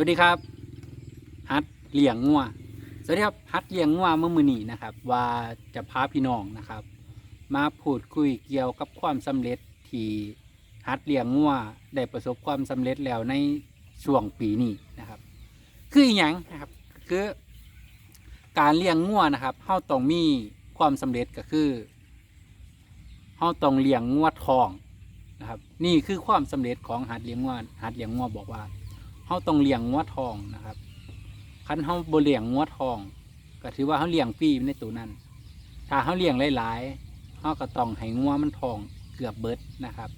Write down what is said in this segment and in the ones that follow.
วัสดีครับ ฮัดเลี้ยงงัวสวัสดีครับฮัดเลี้ยงงัวเมื่อมือนี้นะครับ ว่าจะพาพี่น้องนะครับ มาพูดคุยเกี่ยวกับความสำเร็จที่ฮัดเลี้ยงงัวได้ประสบความสำเร็จแล้วในช่วงปีนี้นะครับ คืออหย่างนะครับคือการเลี้ยงงัวนะครับเฮาต้องมีความสำเร็จก็คือเฮาต้องเลี้ยงงัวทองนะครับ นี่คือความสำเร็จของหัดเลี้ยงงัวหัดเลี้ยงงัวบอกว่า เขาต้องเลี้ยงงัวทองนะครับคันเขาบ่เลี้ยงงัวทอง ก็ถือว่าเขาเลี้ยงฟรีในตัวนั้น ถ้าเขาเลี้ยงหลายๆเขาก็ต้องให้งัวมันทองเกือบเบิดนะครับ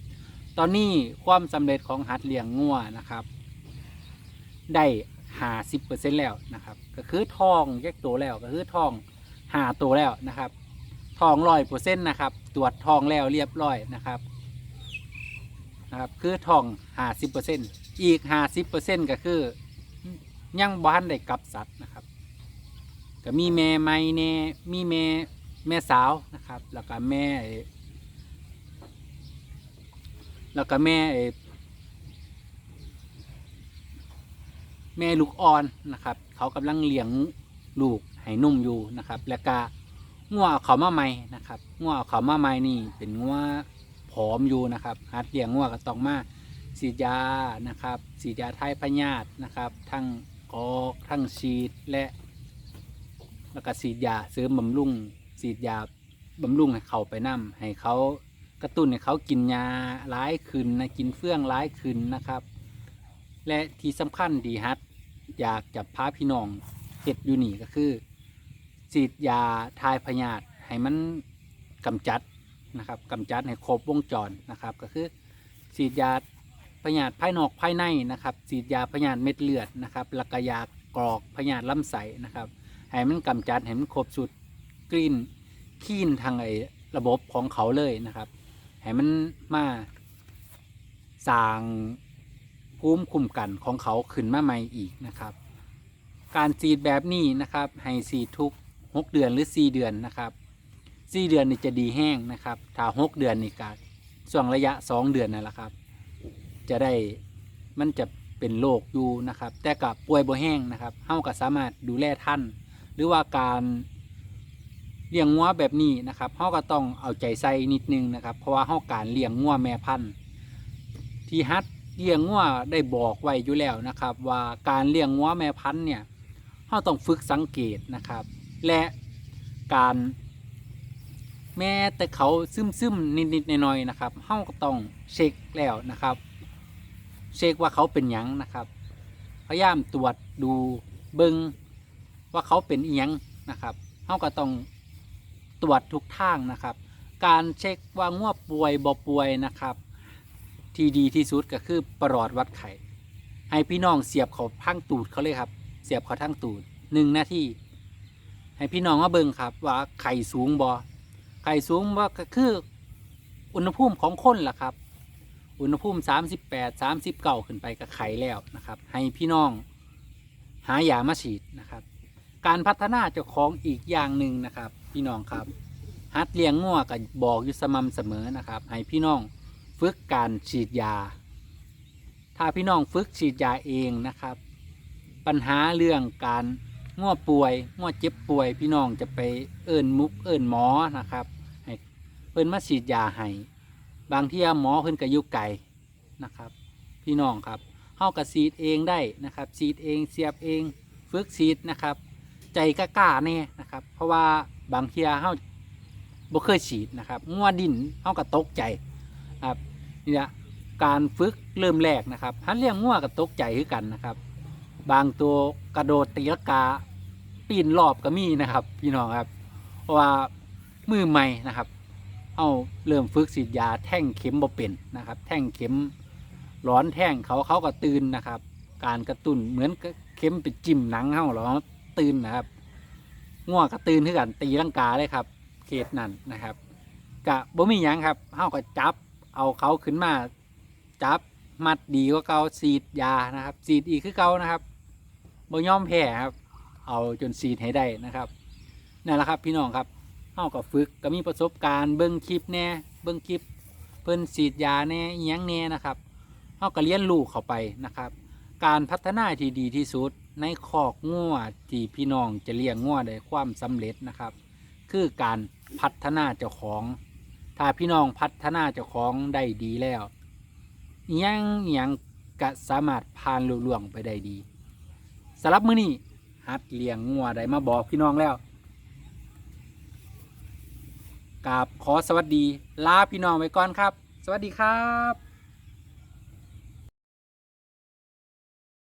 ตอนนี้ความสำเร็จของหัดเลี้ยงงัวนะครับ ได้หาสิบเปอร์เซ็นแล้วนะครับ ก็คือทองแยกตัวแล้วก็คือทองหาตัวแล้วนะครับทองร้อยเปอร์เซ็นต์นะครับตรวจทองแล้วเรียบร้อยนะครับนะครับ คือทองหาสิบเปอร์เซ็น อีกห้าสิบเปอร์เซ็นก็คือ ยังบ้านได้กลับสัตว์นะครับ ก็มีแม่ไม้แน่มีแม่แม่สาวนะครับ แล้วก็แม่ แล้วก็แม่แม่ลูกอ่อนนะครับ เขากำลังเลี้ยงลูกให้นุ่มอยู่นะครับ แล้วก็งัวเอาเขามาใหม่นะครับงัวเอาเขามาใหม่นี่เป็นงัวผอมอยู่นะครับหัดเลี้ยงงัวก็ต้องมา ฉีดยานะครับฉีดยาทายพยาธินะครับ ทั้งกอกทั้งฉีดและแล้วก็ฉีดยาเสริมบำรุงฉีดยาบำรุงให้เขาไปนํให้เขากระตุ้นให้เขากินยาร้ายขึ้นนะกินเฟื่องร้ายขึ้นนะครับ และที่สำคัญดีฮัทอยากจะพาพี่น้องเห็ดอยู่นี่ก็คือฉีดยาทายพยาธิให้มันกำจัดนะครับกำจัดให้ครบวงจรนะครับ ก็คือฉีดยา พยาธิภายนอกภายในนะครับฉีดยาพยาธิเม็ดเลือดนะครับล้วก็ยากรอกพยาธิลำไส้นะครับให้มันกำจัดให้มันครบสุดกรีนคีนทางไอ้ระบบของเขาเลยนะครับให้มันมาสร้างภูมิคุ้มกันของเขาขึ้นมาใหม่อีกนะครับ การฉีดแบบนี้นะครับให้ฉีดทุก 6 เดือนหรือ 4 เดือนนะครับ4เดือนนี่จะดีแห้งนะครับถ้า 6 เดือนนี่ก็ช่วงระยะ 2 เดือนนั่นแหละครับ จะได้มันจะเป็นโรคอยู่นะครับ แต่กับป่วยบ่แห้งนะครับเฮาก็สามารถดูแลท่าน หรือว่าการเลี้ยงงัวแบบนี้นะครับเฮาก็ต้องเอาใจใส่นิดนึงนะครับ เพราะว่าเฮาการเลี้ยงงัวแม่พันธุ์ที่ฮัดเลี้ยงงัวได้บอกไว้อยู่แล้วนะครับ ว่าการเลี้ยงงัวแม่พันธุ์เนี่ยเฮาต้องฝึกสังเกตนะครับ และการแม้แต่เขาซึมซึมๆนิดๆหน่อยๆนะครับเฮาก็ต้องเช็คแล้วนะครับ เช็คว่าเขาเป็นหยังนะครับ พยายามตรวจดูเบิงว่าเขาเป็นอียงนะครับเขาก็ต้องตรวจทุกทางนะครับ การเช็คว่าง่วป่วยบ่ป่วยนะครับ ที่ดีที่สุดก็คือประหลอดวัดไข่ ให้พี่น้องเสียบเขาทั้งตูดเขาเลยครับ เสียบเขาทั้งตูดหนึ่งนาทีให้พี่น้องมาเบิงครับ ว่าไข่สูงบ่ไข่สูงว่าก็คืออุณหภูมิของคนล่ะครับ อุณหภูมิ 38 39ขึ้นไปก็ไข่แล้วนะครับ ให้พี่น้องหายามาฉีดนะครับ การพัฒนาเจ้าของอีกอย่างหนึ่งนะครับ พี่น้องครับฮัดเลี้ยงงัวก็บบอกอยู่สม่ำเสมอนะครับ ให้พี่น้องฝึกการฉีดยา ถ้าพี่น้องฝึกฉีดยาเองนะครับ ปัญหาเรื่องการงัวป่วยงัวเจ็บป่วย พี่น้องจะไปเอิ้นมุกเอิ้นหมอนะครับให้เพิ่นมาฉีดยาให้ บางที่หมอเพิ่นก็อยู่ไกลนะครับ พี่น้องครับเฮาก็ฉีดเองได้นะครับฉีดเองเสียบเองฝึกฉีดนะครับ ใจกล้าแน่นะครับ เพราะว่าบางเที่ยเฮาบ่เคยฉีดนะครับงัวดินเฮาก็ตกใจครับนี่ละการฝึกเริ่มแรกนะครับหันเลี้ยงงัวก็ตกใจคือกันนะครับ บางตัวกระโดดตีลกาปีนรอบก็มีนะครับ พี่น้องครับเพราะว่ามือใหม่นะครับ เอาเริ่มฝึกฉีดยาแท่งเข็มบ่เป็นนะครับ แท่งเข็มร้อนแท่งเขาเขาก็ตื่นนะครับ การกระตุ้นเหมือนเข็มไปจิ้มหนังเขาหรอตื่นนะครับง่วงก็ตื่นขึ้นกันตีลังกาเลยครับเขตนั้นนะครับกะบ่มีหยังครับเขาก็จับเอาเขาขึ้นมาจับมัดดีกว่าเกาฉีดยานะครับฉีดอีกคือเกานะครับบ่ยอมแพ้ครับ เอาจนฉีดให้ได้นะครับนั่นแหละครับพี่น้องครับ เฮาก็ฝึกก็มีประสบการณ์เบิ่งคลิปแน่เบิ่งคลิปเพิ่นฉีดยาแน่อิหยังแน่นะครับเฮาก็เรียนรู้เข้าไปนะครับ การพัฒนาที่ดีที่สุดในคอกงัวที่พี่น้องจะเลี้ยงงัวได้ความสำเร็จนะครับ คือการพัฒนาเจ้าของ ถ้าพี่น้องพัฒนาเจ้าของได้ดีแล้วอิหยังอิหยังก็สามารถผ่านลุล่วงไปได้ดีสำหรับมื้อนี้หัดเลี้ยงงัวได้มาบอกพี่น้องแล้ว กราบขอสวัสดี ลาพี่น้องไว้ก่อนครับ สวัสดีครับ